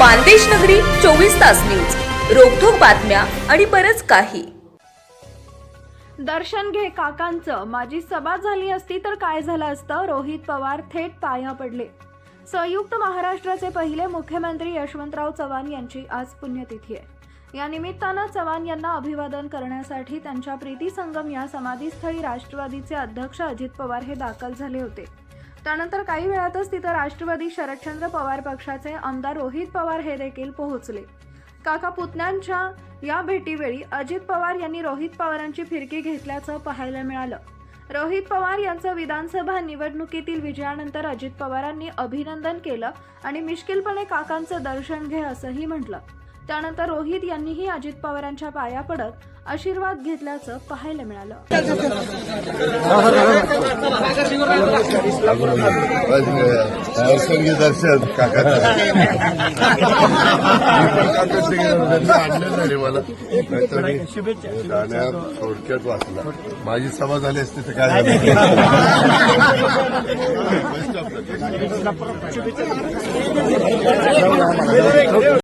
मानदेश नगरी चोवीस तास न्यूज. रोखोक बातम्या आणि बरच काही. दर्शन घे काकांचं. माझी सभा झाली असती तर काय झालं असतं? रोहित पवार थेट पाया पडले. संयुक्त महाराष्ट्राचे पहिले मुख्यमंत्री यशवंतराव चव्हाण यांची आज पुण्यतिथी आहे. या निमित्तानं चव्हाण यांना अभिवादन करण्यासाठी त्यांच्या प्रीती संगम या समाधीस्थळी राष्ट्रवादीचे अध्यक्ष अजित पवार हे दाखल झाले होते. त्यानंतर काही वेळातच तिथं राष्ट्रवादी शरदचंद्र पवार पक्षाचे आमदार रोहित पवार हे देखील पोहोचले. काका पुतण्यांच्या या भेटीवेळी अजित पवार यांनी रोहित पवारांची फिरकी घेतल्याचं पाहायला मिळालं. रोहित पवार यांचं विधानसभा निवडणुकीतील विजयानंतर अजित पवारांनी अभिनंदन केलं आणि मिश्किलपणे काकांचं दर्शन घे असंही म्हटलं. त्यानंतर रोहित यांनीही अजित पवारांच्या पाया पडत आशीर्वाद घेतल्याचं पाहायला मिळालं. दर्शन थोडक्यात वाचला माझी सभा झाली असते तर काय झालं